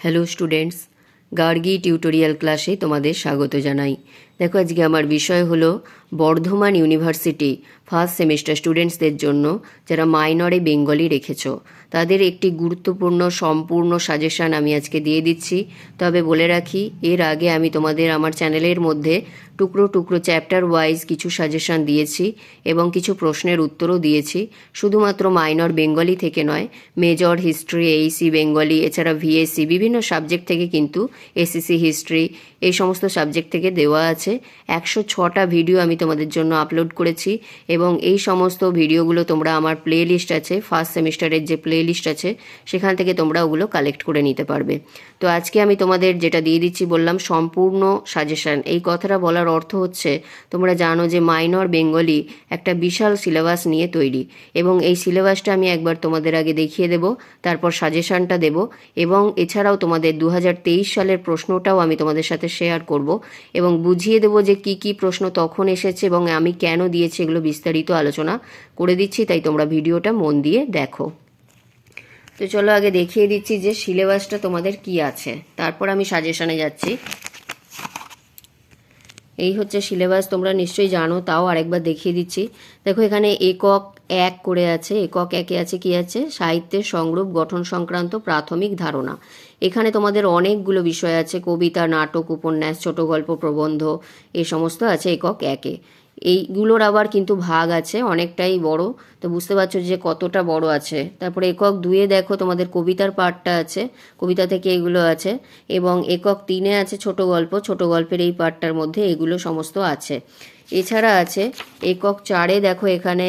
Hello students Gargi tutorial ক্লাসে তোমাদের স্বাগত জানাই। দেখো, আজকে আমার বিষয় হলো বর্ধমান ইউনিভার্সিটি ফার্স্ট সেমিস্টার স্টুডেন্টসদের জন্য যারা মাইনরে বেঙ্গলি রেখেছো। তাদের একটি গুরুত্বপূর্ণ, সম্পূর্ণ সাজেশান আমি আজকে দিয়ে দিচ্ছি। তবে বলে রাখি, এর আগে আমি তোমাদের আমার চ্যানেলের মধ্যে টুকরো টুকরো চ্যাপ্টার ওয়াইজ কিছু সাজেশন দিয়েছি এবং কিছু প্রশ্নের উত্তরও দিয়েছি। শুধুমাত্র মাইনর বেঙ্গলি থেকে নয়, মেজর হিস্ট্রি এইসি বেঙ্গলি, এছাড়া ভিএসসি বিভিন্ন সাবজেক্ট থেকে কিন্তু এসএসসি হিস্ট্রি, এই সমস্ত সাবজেক্ট থেকে দেওয়া আছে। একশো ছটা ভিডিও আমি তোমাদের জন্য আপলোড করেছি এবং এই সমস্ত ভিডিওগুলো তোমরা আমার প্লে লিস্ট আছে ফার্স্ট সেমিস্টারের যে প্লে লিস্ট আছে, সেখান থেকে তোমরা ওগুলো কালেক্ট করে নিতে পারবে। তো আজকে আমি তোমাদের যেটা দিয়ে দিচ্ছি বললাম, সম্পূর্ণ সাজেশন এই কথাটা বলার অর্থ হচ্ছে, তোমরা জানো যে মাইনর বেঙ্গলি একটা বিশাল সিলেবাস নিয়ে তৈরি এবং এই সিলেবাসটা আমি একবার তোমাদের আগে দেখিয়ে দেব, তারপর সাজেশনটা দেব এবং এছাড়াও তোমাদের দু হাজার তেইশ সালের প্রশ্নটাও আমি তোমাদের সাথে শেয়ার করব এবং বুঝিয়ে দেব যে কি কি প্রশ্ন তখন এসেছে এবং আমি কেন দিয়েছি এগুলো বিস্তারিত আলোচনা করে দিচ্ছি, তাই তোমরা ভিডিওটা মন দিয়ে দেখো। তো চলো আগে দেখিয়ে দিচ্ছি যে সিলেবাসটা তোমাদের কি আছে। তারপর আমি সাজেশনে যাচ্ছি। এই হচ্ছে সিলেবাস, তোমরা নিশ্চয়ই জানো, তাও আরেকবার দেখিয়ে দিচ্ছি। দেখো এখানে একক এক করে আছে, একক একে আছে কি আছে? সাহিত্যের সংরূপ গঠন সংক্রান্ত প্রাথমিক ধারণা। এখানে তোমাদের অনেকগুলো বিষয় আছে, কবিতা, নাটক, উপন্যাস ছোট গল্প প্রবন্ধ, এ সমস্ত আছে একক একে। এইগুলোর আবার কিন্তু ভাগ আছে, অনেকটাই বড়। তো বুঝতে পারছ যে কতটা বড় আছে। তারপরে একক দুয়ে দেখো তোমাদের কবিতার পাঠটা আছে, কবিতা থেকে এগুলো আছে। এবং একক তিনে আছে ছোট গল্প, ছোট গল্পের এই পাঠটার মধ্যে এগুলো সমস্ত আছে। এছাড়া আছে একক চারে দেখো এখানে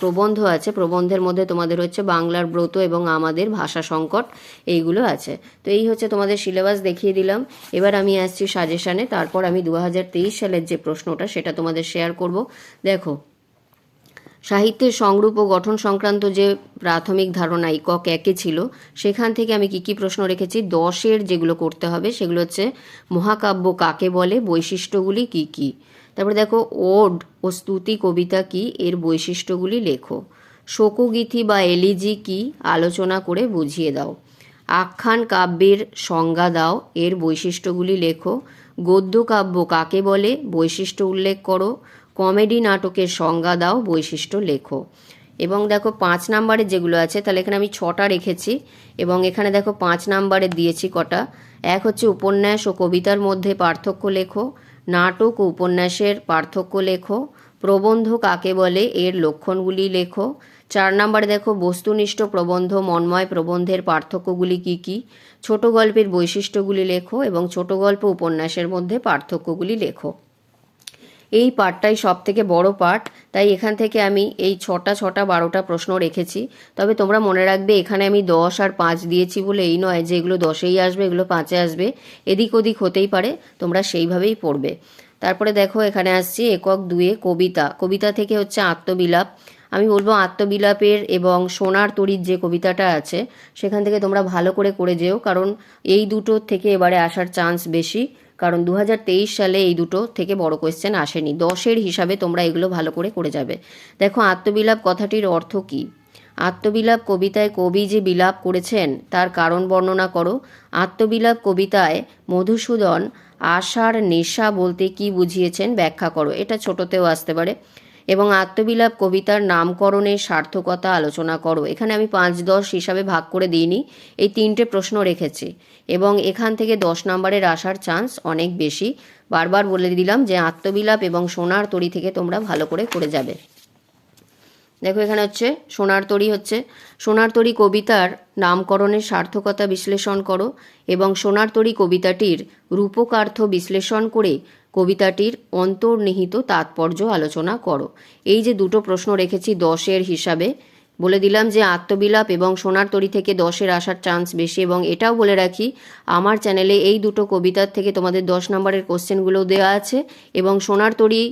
প্রবন্ধ আছে। প্রবন্ধের মধ্যে তোমাদের হচ্ছে বাংলার ব্রত এবং আমাদের ভাষা সংকট এইগুলো আছে। তো এই হচ্ছে তোমাদের সিলেবাস দেখিয়ে দিলাম। এবার আমি আসছি সাজেশানে। তারপর আমি দু হাজার তেইশ সালের যে প্রশ্নটা, সেটা তোমাদের শেয়ার করব। দেখো, সাহিত্যের সংরূপ ও গঠন সংক্রান্ত যে প্রাথমিক ধারণা একক একে ছিল, সেখান থেকে আমি কি কি প্রশ্ন রেখেছি? দশের যেগুলো করতে হবে, সেগুলো হচ্ছে মহাকাব্য কাকে বলে, বৈশিষ্ট্যগুলি কি কি? তারপরে দেখো, ওড, ও স্তুতি কবিতা কি, এর বৈশিষ্ট্যগুলি লেখো। শোকগীতি বা এলিজি কি, আলোচনা করে বুঝিয়ে দাও। আখ্যান কাব্যের সংজ্ঞা দাও, এর বৈশিষ্ট্যগুলি লেখো। গদ্য কাব্য কাকে বলে, বৈশিষ্ট্য উল্লেখ করো। কমেডি নাটকের সংজ্ঞা দাও, বৈশিষ্ট্য লেখো। এবং দেখো, পাঁচ নাম্বারে যেগুলো আছে, তাহলে এখানে আমি ছটা রেখেছি। এবং এখানে দেখো, পাঁচ নাম্বারে দিয়েছি কটা। এক হচ্ছে উপন্যাস ও কবিতার মধ্যে পার্থক্য লেখো। নাটক উপন্যাসের পার্থক্য লেখো, প্রবন্ধ কাকে বলে এর লক্ষণগুলি লেখো। চার নাম্বার দেখো, বস্তুনিষ্ঠ প্রবন্ধ, মন্ময় প্রবন্ধের পার্থক্যগুলি কি কি? ছোট গল্পের বৈশিষ্ট্যগুলি লেখো এবং ছোট গল্প উপন্যাসের মধ্যে পার্থক্যগুলি লেখো। এই পার্টটাই সব থেকে বড় পার্ট তাই এখান থেকে আমি এই ছটা ছটা, বারোটা প্রশ্ন রেখেছি। তবে তোমরা মনে রাখবে, এখানে আমি দশ আর পাঁচ দিয়েছি বলে এই নয় যে এগুলো দশেই আসবে, এগুলো পাঁচে আসবে। এদিক ওদিক হতেই পারে, তোমরা সেইভাবেই পড়বে। তারপরে দেখো, এখানে আসছি একক দুয়ে কবিতা। কবিতা থেকে হচ্ছে আত্মবিলাপ। আমি বলব আত্মবিলাপের এবং সোনার তরির যে কবিতাটা আছে, সেখান থেকে তোমরা ভালো করে করে যেও, কারণ এই দুটোর থেকে এবারে আসার চান্স বেশি। কারণ দু হাজার তেইশ সালে এই দুটো থেকে বড় কোয়েশ্চেন আসেনি। দশের হিসাবে তোমরা এগুলো ভালো করে করে যাবে। দেখো, আত্মবিলাপ কথাটির অর্থ কী? আত্মবিলাপ কবিতায় কবি যে বিলাপ করেছেন, তার কারণ বর্ণনা করো। আত্মবিলাপ কবিতায় মধুসূদন আশার নেশা বলতে কি বুঝিয়েছেন ব্যাখ্যা করো। এটা ছোটতেও আসতে পারে। এবং আত্মবিলাপ কবিতার নামকরণের সার্থকতা আলোচনা করো। এখানে আমি পাঁচ দশ হিসাবে ভাগ করে দিইনি, এই তিনটে প্রশ্ন রেখেছি। এবং এখান থেকে দশ নম্বরের আসার চান্স অনেক বেশি। বারবার বলে দিলাম যে আত্মবিলাপ এবং সোনার তরি থেকে তোমরা ভালো করে করে যাবে। দেখো এখানে হচ্ছে, সোনার তরী হচ্ছে, সোনার তরী কবিতার নামকরণের সার্থকতা বিশ্লেষণ করো এবং সোনার তরী কবিতাটির রূপকার্থ বিশ্লেষণ করে কবিতাটির অন্তর্নিহিত তাৎপর্য আলোচনা করো। এই যে দুটো প্রশ্ন রেখেছি দশের হিসাবে, বলে দিলাম যে আত্মবিলাপ এবং সোনার তরি থেকে দশের আসার চান্স বেশি এবং এটাও বলে রাখি, আমার চ্যানেলে এই দুটো কবিতার থেকে তোমাদের দশ নম্বরের কোশ্চেনগুলো দেওয়া আছে এবং সোনার তরী,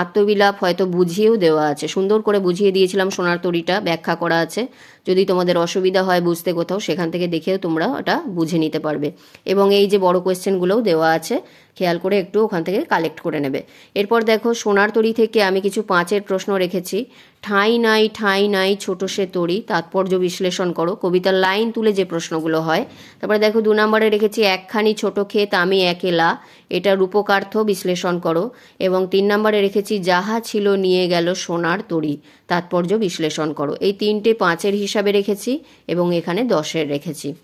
আত্মবিলাপ হয়তো বুঝিয়েও দেওয়া আছে। সুন্দর করে বুঝিয়ে দিয়েছিলাম সোনার তরীটা, ব্যাখ্যা করা আছে। যদি তোমাদের অসুবিধা হয় বুঝতে কোথাও, সেখান থেকে দেখেও তোমরা ওটা বুঝে নিতে পারবে। এবং এই যে বড় কোয়েশ্চেনগুলোও দেওয়া আছে, খেয়াল করে একটু ওখান থেকে কালেক্ট করে নেবে। এরপর দেখো, সোনার তরি থেকে আমি কিছু পাঁচের প্রশ্ন রেখেছি। ঠাঁই নাই ঠাঁই নাই, ছোট সে তরি, তাৎপর্য বিশ্লেষণ করো। কবিতার লাইন তুলে যে প্রশ্নগুলো হয়, তারপরে দেখো, দু নম্বরে রেখেছি, একখানি ছোট ক্ষেত, আমি একেলা, এটা রূপকার্থ বিশ্লেষণ করো। এবং তিন নম্বরে রেখেছি, যাহা ছিল নিয়ে গেল সোনার তরি, তাৎপর্য বিশ্লেষণ করো। এই তিনটে পাঁচের হিসাবে রেখেছি এবং এখানে দশের রেখেছি।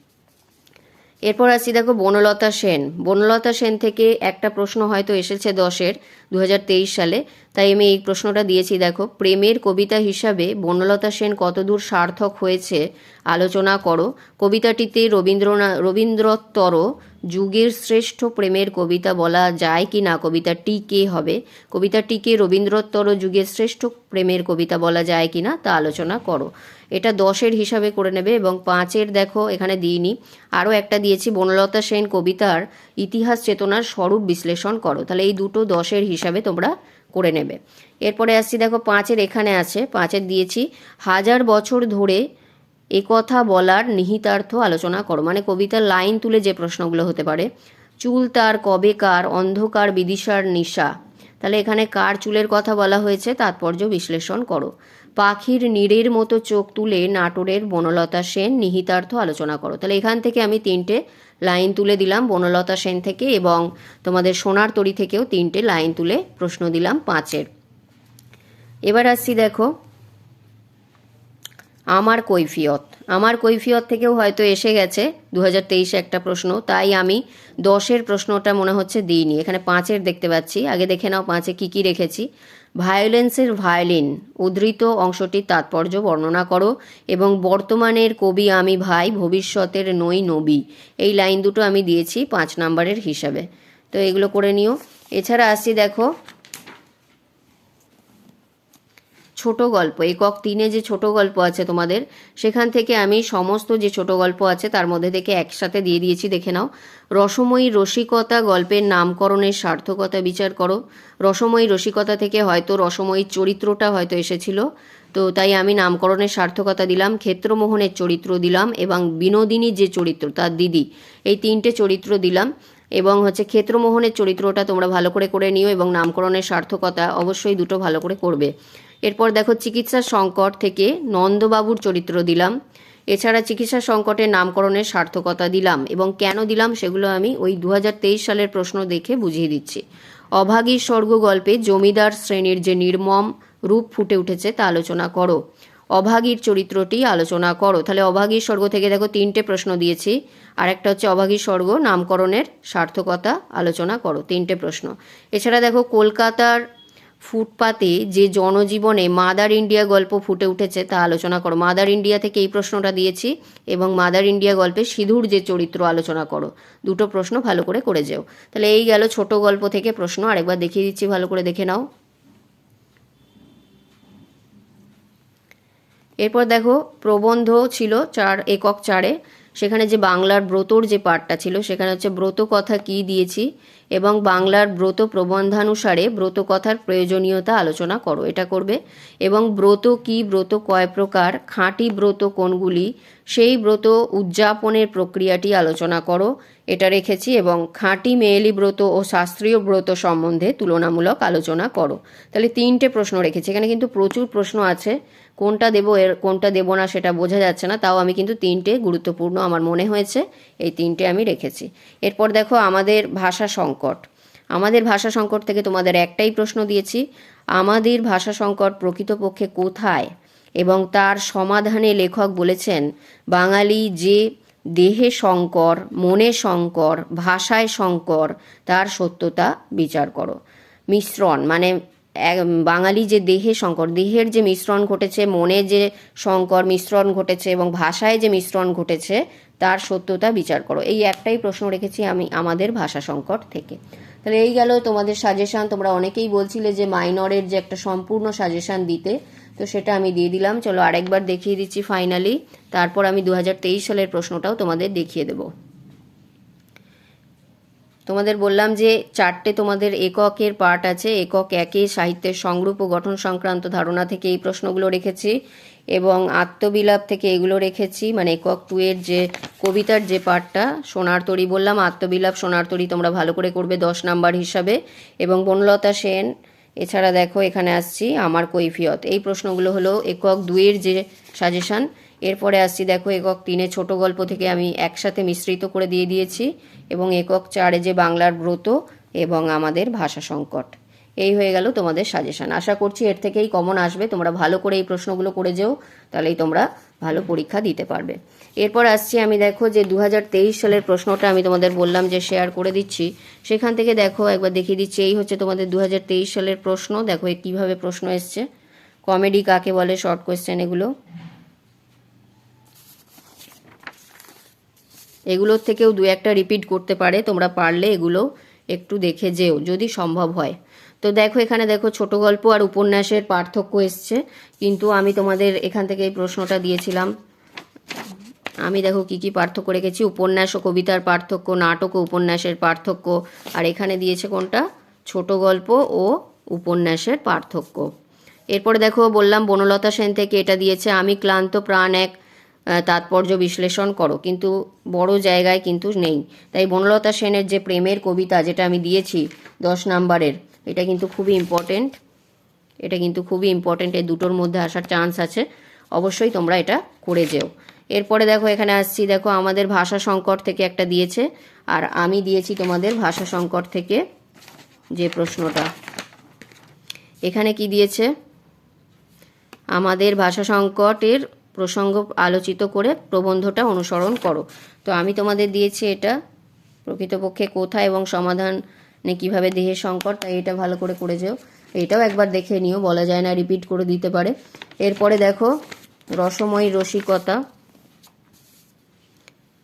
এরপর আসছি দেখো বনলতা সেন। বনলতা সেন থেকে একটা প্রশ্ন হয়তো এসেছে দশের, দুহাজার তেইশ সালে। তাই আমি এই প্রশ্নটা দিয়েছি, দেখো, প্রেমের কবিতা হিসাবে বনলতা সেন কতদূর সার্থক হয়েছে আলোচনা করো। কবিতাটিতে রবীন্দ্রনাথ রবীন্দ্রোত্তর, যুগের শ্রেষ্ঠ প্রেমের কবিতা বলা যায় কি না? কবিতাটি কে হবে? কবিতাটিকে রবীন্দ্রোত্তর, যুগের শ্রেষ্ঠ প্রেমের কবিতা বলা যায় কি না? তা আলোচনা করো। এটা দশের হিসাবে করে নেবে এবং পাঁচের দেখো এখানে দিইনি। আরও একটা দিয়েছি, বনলতা সেন কবিতার ইতিহাস চেতনার স্বরূপ বিশ্লেষণ করো। তাহলে এই দুটো দশের হিসাবে তোমরা করে নেবে। এরপরে আসছি, দেখো পাঁচের এখানে আছে, পাঁচের দিয়েছি, হাজার বছর ধরে একথা বলার নিহিতার্থ আলোচনা করো। মানে কবিতার লাইন তুলে যে প্রশ্নগুলো হতে পারে, চুল তার কবে কার, অন্ধকার বিদিশার নিশা। তাহলে এখানে কার চুলের কথা বলা হয়েছে, তাৎপর্য বিশ্লেষণ করো। পাখির নীড়ের মতো চোখ তুলে নাটোরের বনলতা সেন নিহিতার্থ আলোচনা করো। তাহলে এখান থেকে আমি তিনটে লাইন তুলে দিলাম বনলতা সেন থেকে এবং তোমাদের সোনার তরি থেকেও তিনটে লাইন তুলে প্রশ্ন দিলাম পাঁচের। এবার আসছি দেখো, আমার কৈফিয়ত। আমার কৈফিয়ত থেকেও হয়তো এসে গেছে দু হাজার একটা প্রশ্ন, তাই আমি দশের প্রশ্নটা মনে হচ্ছে দিইনি। এখানে পাঁচের দেখতে পাচ্ছি। আগে দেখে নাও পাঁচে কী কী রেখেছি। ভায়োলেন্সের ভায়োলিন, উদ্ধৃত অংশটির তাৎপর্য বর্ণনা করো এবং বর্তমানের কবি আমি ভাই, ভবিষ্যতের নই নবী। এই লাইন দুটো আমি দিয়েছি পাঁচ নাম্বারের হিসাবে। তো এগুলো করে নিও। এছাড়া আসছি দেখো ছোট গল্প, একক তিনে যে ছোট গল্প আছে তোমাদের, সেখান থেকে আমি সমস্ত যে ছোট গল্প আছে তার মধ্যে থেকে একসাথে দিয়ে দিয়েছি, দেখে নাও। রসময়ী রসিকতা গল্পের নামকরণের সার্থকতা বিচার করো। রসময়ী রসিকতা থেকে হয়তো রসময়ীর চরিত্রটা হয়তো এসেছিল। তো তাই আমি নামকরণের সার্থকতা দিলাম, ক্ষেত্রমোহনের চরিত্র দিলাম এবং বিনোদিনীর যে চরিত্র, তার দিদি, এই তিনটে চরিত্র দিলাম। এবং হচ্ছে ক্ষেত্রমোহনের চরিত্রটা তোমরা ভালো করে করে নিও এবং নামকরণের সার্থকতা অবশ্যই দুটো ভালো করে করবে। এরপর দেখো চিকিৎসা সংকট থেকে নন্দবাবুর চরিত্র দিলাম। এছাড়া চিকিৎসা সংকটের নামকরণের সার্থকতা দিলাম এবং কেন দিলাম সেগুলো আমি ওই দু হাজার তেইশ সালের প্রশ্ন দেখে বুঝিয়ে দিচ্ছি। অভাগী স্বর্গ গল্পে জমিদার শ্রেণির যে নির্মম রূপ ফুটে উঠেছে তা আলোচনা করো। অভাগীর চরিত্রটি আলোচনা করো। তাহলে অভাগীর স্বর্গ থেকে দেখো তিনটে প্রশ্ন দিয়েছি। আর একটা হচ্ছে অভাগীর স্বর্গ, নামকরণের সার্থকতা আলোচনা করো। তিনটে প্রশ্ন। এছাড়া দেখো কলকাতার ফুটপাতে যে জনজীবনে মাদার ইন্ডিয়া গল্প ফুটে উঠেছে তা আলোচনা করো। মাদার ইন্ডিয়া থেকে এই প্রশ্নটা দিয়েছি এবং মাদার ইন্ডিয়া গল্পে সিধুর যে চরিত্র আলোচনা করো। দুটো প্রশ্ন ভালো করে করে যেও। তাহলে এই গেল ছোট গল্প থেকে প্রশ্ন। আরেকবার দেখিয়ে দিচ্ছি, ভালো করে দেখে নাও। এরপর দেখো প্রবন্ধ ছিল চার, একক চারে। সেখানে যে বাংলার ব্রতর যে পার্টটা ছিল, সেখানে হচ্ছে ব্রত কথা কি দিয়েছি এবং বাংলার ব্রত প্রবন্ধানুসারে ব্রত কথার প্রয়োজনীয়তা আলোচনা করো, এটা করবে। এবং ব্রত কি, ব্রত কয় প্রকার, খাঁটি ব্রত কোনগুলি, সেই ব্রত উদযাপনের প্রক্রিয়াটি আলোচনা করো, এটা রেখেছি। এবং খাঁটি মেয়েলি ব্রত ও শাস্ত্রীয় ব্রত সম্বন্ধে তুলনামূলক আলোচনা করো। তাহলে তিনটে প্রশ্ন রেখেছি। এখানে কিন্তু প্রচুর প্রশ্ন আছে। কোনটা দেবো, এর কোনটা দেবো না সেটা বোঝা যাচ্ছে না। তাও আমি কিন্তু তিনটে গুরুত্বপূর্ণ আমার মনে হয়েছে, এই তিনটে আমি রেখেছি। এরপর দেখো আমাদের ভাষা সংকট। আমাদের ভাষা সংকট থেকে তোমাদের একটাই প্রশ্ন দিয়েছি, আমাদের ভাষা সংকট প্রকৃতপক্ষে কোথায়? এবং তার সমাধানে লেখক বলেছেন, বাঙালি যে দেহে সংকর, মনে সংকর, ভাষায় সংকর, তার সত্যতা বিচার করো। মিশ্রণ মানে বাঙালি যে দেহে সংকর, দেহের যে মিশ্রণ ঘটেছে, মনে যে সংকর মিশ্রণ ঘটেছে এবং ভাষায় যে মিশ্রণ ঘটেছে, তার সত্যতা বিচার করো। এই একটাই প্রশ্ন রেখেছি আমি আমাদের ভাষা সংকট থেকে। তাহলে এই গেল তোমাদের সাজেশান তোমরা অনেকেই বলছিলে যে মাইনরের যে একটা সম্পূর্ণ সাজেশান দিতে, তো সেটা আমি দিয়ে দিলাম। চলো আরেকবার দেখিয়ে দিচ্ছি ফাইনালি তারপর আমি দু হাজার তেইশ সালের প্রশ্নটাও তোমাদের দেখিয়ে দেবো। তোমাদের বললাম যে চারটে তোমাদের এককের পার্ট আছে, একক একে সাহিত্যের সংরূপ ও গঠন সংক্রান্ত ধারণা থেকে এই প্রশ্নগুলো রেখেছি এবং আত্মবিলাপ থেকে এগুলো রেখেছি। মানে একক টু এর যে কবিতার যে পার্টটা সোনার তরী বললাম, আত্মবিলাপ সোনার তরী তোমরা ভালো করে করবে দশ নাম্বার হিসাবে। এবং বনলতা সেন, এছাড়া দেখো এখানে আসছি, আমার কৈফিয়ত। এই প্রশ্নগুলো হলো একক দুইয়ের যে সাজেশান এরপরে আসছি, দেখো, একক তিনে ছোট গল্প থেকে আমি একসাথে মিশ্রিত করে দিয়ে দিয়েছি এবং একক চারে যে বাংলার ব্রত এবং আমাদের ভাষা সংকট। এই হয়ে গেল তোমাদের সাজেশন আশা করছি এর থেকেই কমন আসবে। তোমরা ভালো করে এই প্রশ্নগুলো করে যেও, তাহলেই তোমরা ভালো পরীক্ষা দিতে পারবে। এরপর আসছি আমি, দেখো, যে দু হাজার তেইশ সালের প্রশ্নটা আমি তোমাদের বললাম যে শেয়ার করে দিচ্ছি। সেখান থেকে, দেখো, একবার দেখিয়ে দিচ্ছি, এই হচ্ছে তোমাদের দু হাজার তেইশ সালের প্রশ্ন। দেখো কীভাবে প্রশ্ন এসছে। কমেডি কাকে বলে? শর্ট কোয়েশ্চেন এগুলো। এগুলোর থেকেও দু একটা রিপিট করতে পারে, তোমরা পারলে এগুলো একটু দেখে যেও, যদি সম্ভব হয়। তো দেখো এখানে দেখো ছোট গল্প আর উপন্যাসের পার্থক্য এসছে, কিন্তু আমি তোমাদের এখান থেকে এই প্রশ্নটা দিয়েছিলাম। আমি দেখো কি কি পার্থক্য রেখেছি, উপন্যাস ও কবিতার পার্থক্য, নাটক ও উপন্যাসের পার্থক্য, আর এখানে দিয়েছে কোনটা? ছোট গল্প ও উপন্যাসের পার্থক্য। এরপরে দেখো বললাম বনলতা সেন থেকে এটা দিয়েছে, আমি ক্লান্ত প্রাণ এক তাৎপর্য বিশ্লেষণ করো। কিন্তু বড় জায়গায় কিন্তু নেই। তাই বনলতা সেনের যে প্রেমের কবিতা যেটা আমি দিয়েছি দশ নাম্বারের, এটা কিন্তু খুবই ইম্পর্টেন্ট এটা কিন্তু খুবই ইম্পর্টেন্ট এই দুটোর মধ্যে আসার চান্স আছে। অবশ্যই তোমরা এটা করে যেও। এরপরে দেখো, এখানে আসছি। দেখো, আমাদের ভাষা সংকট থেকে একটা দিয়েছে। আর আমি দিয়েছি তোমাদের ভাষা সংকট থেকে যে প্রশ্নটা। এখানে কি দিয়েছে? আমাদের ভাষা সংকটের প্রসঙ্গ আলোচিত করে প্রবন্ধটা অনুসরণ করো। তো আমি তোমাদের দিয়েছি এটা। প্রকৃতপক্ষে কোথায় এবং সমাধানে কীভাবে দেহের সংকট, তাই এটা ভালো করে করে যেও। এটাও একবার দেখে নিও, বলা যায় না রিপিট করে দিতে পারে। এরপরে দেখো, রসময়ী রসিকতা।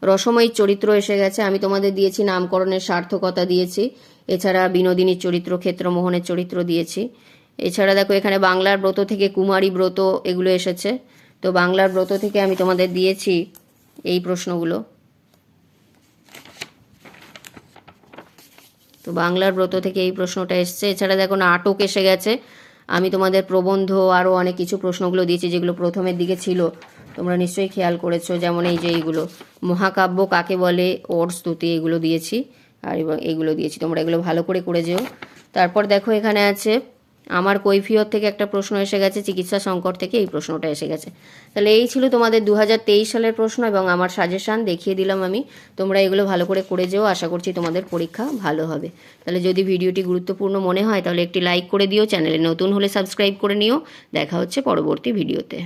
রসময়ী চরিত্র এসে গেছে। আমি তোমাদের দিয়েছি, নামকরণের সার্থকতা দিয়েছি। এছাড়া বিনোদিনীর চরিত্র, ক্ষেত্রমোহনের চরিত্র দিয়েছি। এছাড়া দেখো, এখানে বাংলার ব্রত থেকে কুমারী ব্রত এগুলো এসেছে। তো বাংলার ব্রত থেকে আমি তোমাদের দিয়েছি এই প্রশ্নগুলো। তো বাংলার ব্রত থেকে এই প্রশ্নটা এসছে। এছাড়া দেখো নাটক এসে গেছে। আমি তোমাদের প্রবন্ধ আরও অনেক কিছু প্রশ্নগুলো দিয়েছি যেগুলো প্রথমের দিকে ছিল। তোমরা নিশ্চয়ই খেয়াল করেছ, যেমন এই যে এইগুলো। মহাকাব্য কাকে বলে? ওর স্তুতি, এগুলো দিয়েছি। আর এবং এগুলো দিয়েছি। তোমরা এগুলো ভালো করে করে যেও। তারপর দেখো এখানে আছে আমার কৈফিয়ত থেকে একটা প্রশ্ন এসে গেছে, চিকিৎসা সংকট থেকে এই প্রশ্নটা এসে গেছে। তাহলে এই ছিল তোমাদের দু হাজার তেইশ সালের প্রশ্ন এবং আমার সাজেশান দেখিয়ে দিলাম আমি। তোমরা এগুলো ভালো করে করে যেও, আশা করছি তোমাদের পরীক্ষা ভালো হবে। তাহলে যদি ভিডিওটি গুরুত্বপূর্ণ মনে হয়, তাহলে একটি লাইক করে দিও, চ্যানেলে নতুন হলে সাবস্ক্রাইব করে নিও। দেখা হচ্ছে পরবর্তী ভিডিওতে